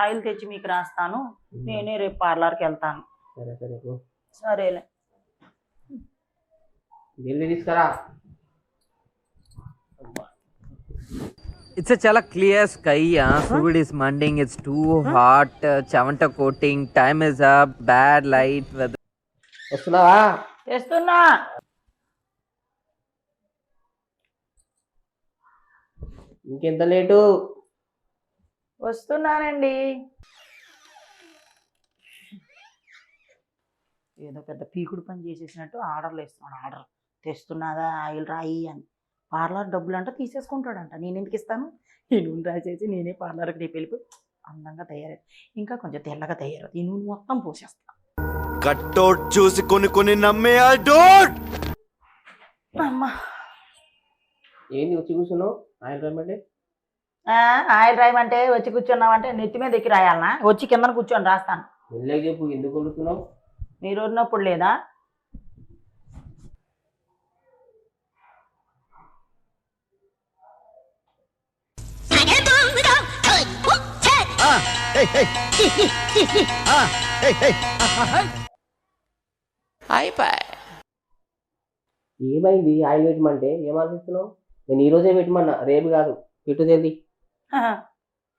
Oil తెచ్చి మీకు రాస్తాను. నేనే రేపు పార్లర్కి వెళ్తాను. ఇట్స్ చాలా క్లియర్ స్కై ఇస్ మండింగ్ ఇట్స్ టూ హాట్ చెమట coating time is bad light weather చేస్తున్నా ఇంకెంత లేటు? వస్తున్నానండి. ఏదో పెద్ద పీకుడు పని చేసేసినట్టు ఆర్డర్లు ఇస్తున్నాడు ఆర్డర్ తెస్తున్నాదా ఆయిల్ రాయి అని. పార్లర్ డబ్బులు అంట తీసేసుకుంటాడంట. నేను ఎందుకు ఇస్తాను? ఈ నూనె రాసేసి నేనే పార్లర్కి రేపు వెళ్ళిపోయి అందంగా తయారై ఇంకా కొంచెం తెల్లగా తయారవుతుంది ఈ నూనె మొత్తం పోసేస్తా. కట్టౌట్ చూసి కొన్ని కొన్ని నమ్మే అమ్మా. ఏంది వచ్చి కూర్చున్నావు? ఆయన రమ్మంటే ఆ, ఆయిల్ రాయమంటే వచ్చి కూర్చున్నామంటే నెత్తి మీద ఎక్కి రాయాలనా? వచ్చి కిందన కూర్చొని రాస్తాను. చెప్పు ఎందుకు వండుతున్నావు? మీరు ఉన్నప్పుడు లేదా? ఏమైంది? ఆయిల్ పెట్టమంటే ఏం ఆలోచిస్తున్నావు? నేను ఈ రోజే పెట్టమన్నా రేపు కాదు. పెట్టు జల్దీ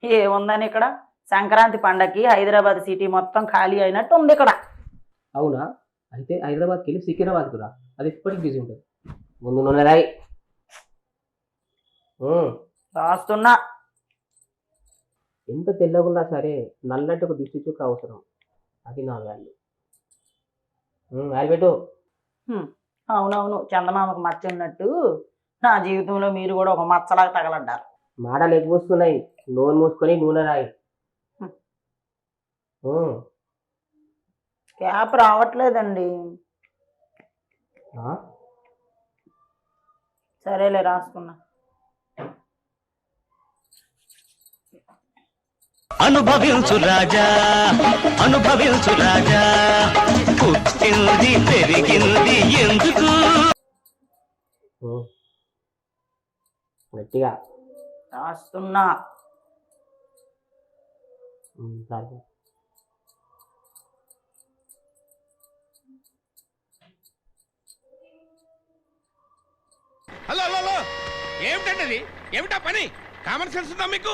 ఏముందని ఇక్కడ? సంక్రాంతి పండగకి హైదరాబాద్ సిటీ మొత్తం ఖాళీ అయినట్టు ఉంది ఇక్కడ. అవునా? అయితే హైదరాబాద్కి వెళ్ళి సికింద్రాబాద్కు రా. అది ఇప్పటికి బిజీ ఉంటుంది. ముందు నూనె రాయి. రాస్తున్నా. ఎంత తెల్లగున్నా సరే నల్లటి ఒక దిష్టి చుక్క అవసరం. అది నా వాల్యూ పెట్టు. అవునవును. చందమామకు మచ్చ ఉన్నట్టు నా జీవితంలో మీరు కూడా ఒక మచ్చలాగా తగలడ్డారు. మాడలు ఎగ్గుస్తున్నాయి నూనె మూసుకొని నూనె రాయి. క్యాప్ రావట్లేదండి? సరేలే రాసుకున్నా. అనుభవించు రాజా అనుభవించు రాజా. పుట్టింది పెరిగింది ఎందుకు. గట్టిగా. రాస్తున్నా. Hello hello hello. ఏమిటండి అది? ఏమిటా పని? కామన్ సెన్స్ ఉందా మీకు?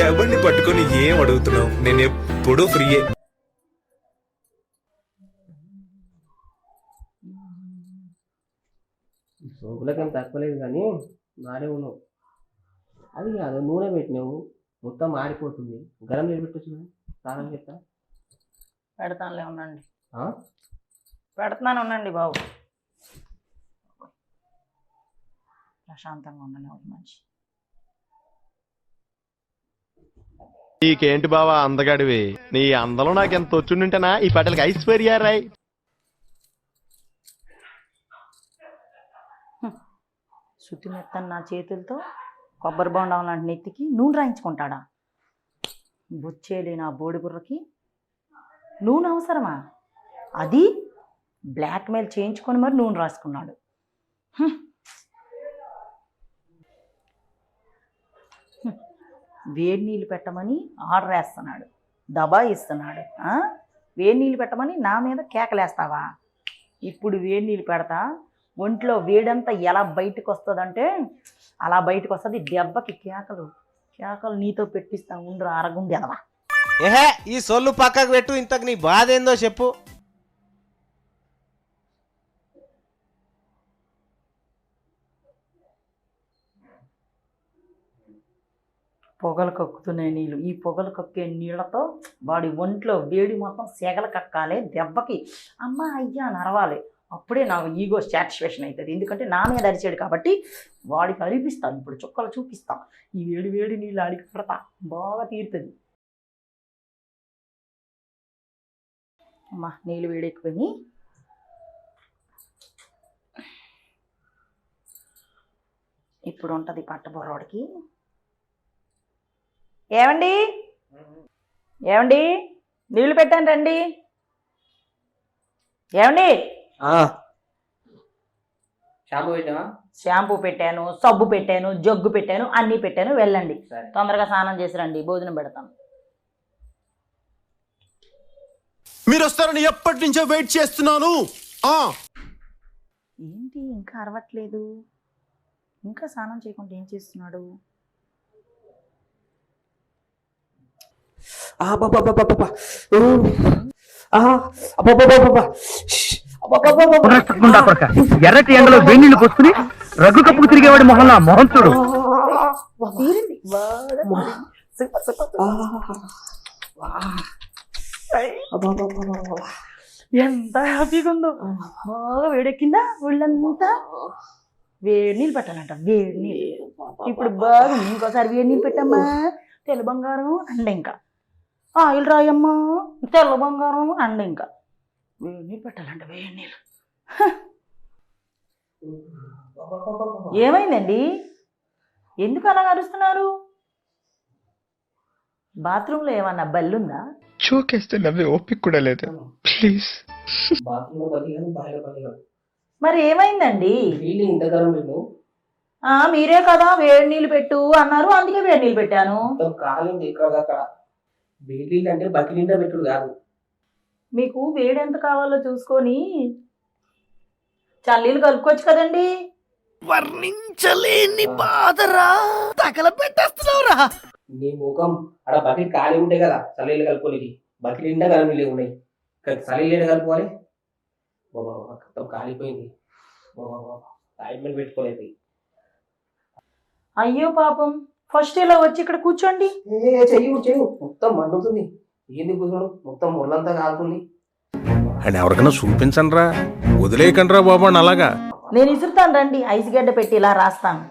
ఎవరిని పట్టుకొని ఏం అడుగుతున్నావు? నేను ఎప్పుడూ ఫ్రీయే సోపులకేం తక్కువలేదు కానీ బాగానే ఉన్నావు. అది కాదు నూనె పెట్టినావు. మొత్తం ఆరిపోతుంది గరం నీళ్ళు పెట్టచ్చు కదా? స్నానం చేస్తా పెడతానులే ఉండండి. ఆ? పెడుతున్నాను ఉండండి బాబు. ప్రశాంతంగా ఉండని ఒక నీకేంటి బావా అందగాడివి? నీ అందలో నాకెంత వచ్చుండింటేనా ఈ పటలకి ఐశ్వర్యారాయ్ శుద్ధి మెత్తని నా చేతులతో కొబ్బరి బొండం లాంటి నెత్తికి నూనె రాయించుకుంటాడా? బొచ్చేలి నా బోడిబుర్రకి నూనె అవసరమా? అది బ్లాక్మెయిల్ చేయించుకొని మరి నూనె రాసుకున్నాడు. హ్మ్. వేడి నీళ్ళు పెట్టమని ఆర్డర్ వేస్తున్నాడు. దబా ఇస్తున్నాడు. వేడి నీళ్ళు పెట్టమని నా మీద కేకలేస్తావా? ఇప్పుడు వేడి నీళ్ళు పెడతా. ఒంట్లో వేడంతా ఎలా బయటకు వస్తుందంటే అలా బయటకు వస్తుంది దెబ్బకి కేకలు. కేకలు నీతో పెట్టిస్తా ఉండ్రు అరగుండెదవా ఏహే ఈ సొల్లు పక్కకు పెట్టు ఇంతకు నీ బాధ ఏందో చెప్పు. పొగలు కక్కుతున్నాయి నీళ్ళు ఈ పొగలు కక్కే నీళ్ళతో వాడి ఒంట్లో వేడి మొత్తం సెగలు కక్కాలి దెబ్బకి. అమ్మ అయ్యా నరవాలి అప్పుడే నాకు ఈగో సాటిస్ఫాక్షన్ అవుతుంది ఎందుకంటే నా మీద అరిచాడు కాబట్టి వాడికి అరిపిస్తాను. ఇప్పుడు చుక్కలు చూపిస్తాం. ఈ వేడి వేడి నీళ్ళు ఆడికి పడతా. బాగా తీరుతుంది. అమ్మా నీళ్ళు వేడెక్కిపోయి ఇప్పుడు ఉంటుంది పట్టబొర్రోడికి ఏమండి? ఏమండి? నీళ్ళు పెట్టాను రండి. ఏమండి? షాంపూ పెట్టావా? షాంపూ పెట్టాను సబ్బు పెట్టాను జగ్గు పెట్టాను అన్నీ పెట్టాను. వెళ్ళండి. సరే. తొందరగా స్నానం చేసి రండి. భోజనం పెడతాను మీరు వస్తారని ఎప్పటి నుంచో వెయిట్ చేస్తున్నాను. ఆ. ఏంటి? ఇంకా అరవట్లేదు. ఇంకా స్నానం చేయకుండా ఏం చేస్తున్నాడు? ఎర్రటి ఎండలో వేణీళ్ళు పోసుకుని రగ్గు కప్పుకు తిరిగేవాడి మొహంలో మొహం చూడు. ఎంత హ్యాపీగా ఉందో. బాగా వేడెక్కిందా? ఒళ్ళంతా వేడి నీళ్ళు పెట్టాలంట వేడి నీళ్ళు. ఇప్పుడు బాగా ఇంకోసారి వేడి నీళ్ళు పెట్టమ్మా. తెల్ల బంగారం అండ ఇంకా. ఆయిల్ రాయమ్మా తెల్ల బంగారం అండ ఇంకా. వేడి నీళ్ళు పెట్టాలంట వేడి నీళ్ళు. ఏమైందండి? ఎందుకు అలా అరుస్తున్నారు? బాత్రూంలో ఏమన్నా బల్లుందా? చోకేస్తే నవ్వే ఓపిక కూడా లేదు. ప్లీజ్. మరి ఏమైందండి? మీరే కదా వేడి నీళ్ళు పెట్టు అన్నారు అందుకే వేడి నీళ్ళు పెట్టాను. కాలింది ఇక్కడ బీడీలు అంటే బకి నిండా పెట్టుడు కాదు. మీకు వేడి ఎంత కావాలో చూసుకొని చల్లీలు కలుపుకోవచ్చు కదండి. వర్ణించలేని బాధరా తగలబెట్టేస్తున్నావురా. నీ ముఖం అక్కడ బకెట్ ఖాళీ ఉంటాయి కదా చల్లీలు కలుపుకోనికి. బకెట్ నిండా గరం నీళ్ళు ఉన్నాయి. ఇక్కడ చల్లీలు కలుపుకోవాలి? బాబా బాబా, మొత్తం కాలిపోయింది బాబా బాబా పెట్టుకోలేదు. అయ్యో పాపం. ఫస్ట్ ఇలా వచ్చి ఇక్కడ కూర్చోండి. ఏ చెయ్యి చెయ్యి మొత్తం మండుతుంది. ఏంది కూర్చోడు? మొత్తం ఒళ్ళంతా కాలుతుంది. అని ఎవరికైనా చూపించండి రా వదిలేయకండి రా బాబు అని అలాగా. నేను ఇసురుతాను రండి. ఐస్ గడ్డ పెట్టి ఇలా రాస్తాను.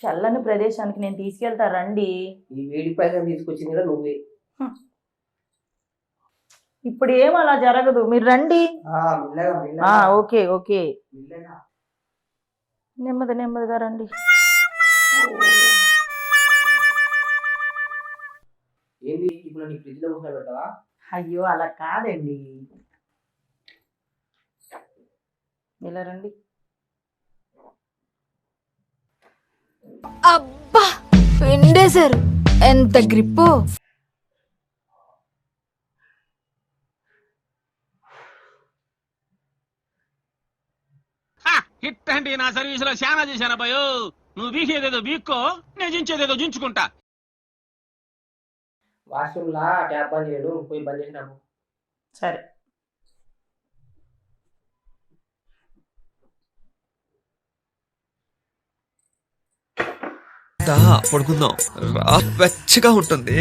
చల్లని ప్రదేశానికి నేను తీసుకెళ్తా రండి. ఈ వేడి పైన తీసుకొచ్చింది కూడా నువ్వే. ఇప్పుడు ఏం అలా జరగదు. మీరు రండి. ఆ, మెల్లగా ఆ మెల్లగా ఓకే. ఓకే నెమ్మది నెమ్మదిగా రండి. ఏంది? ఇప్పుడు నీ ఫ్రిడ్జ్లో కూర్చొని పెడతావా? అయ్యో అలా కాదండి. ఇలా రండి. అబ్బా పిండేశారు ఎంత గ్రిప్పు ఇట్టండి నా సర్వీసులో శానా చేశాను భయో నువ్వు వీకేదేదో వీక్కో నేను జించేదేదో జించుకుంటా. వాష్రూమ్ లా ట్యాప్ బంద్ చేయడు పోయి బంద్ చేసినాము సరే. పడుకుందాం. రా వెచ్చగా ఉంటుంది.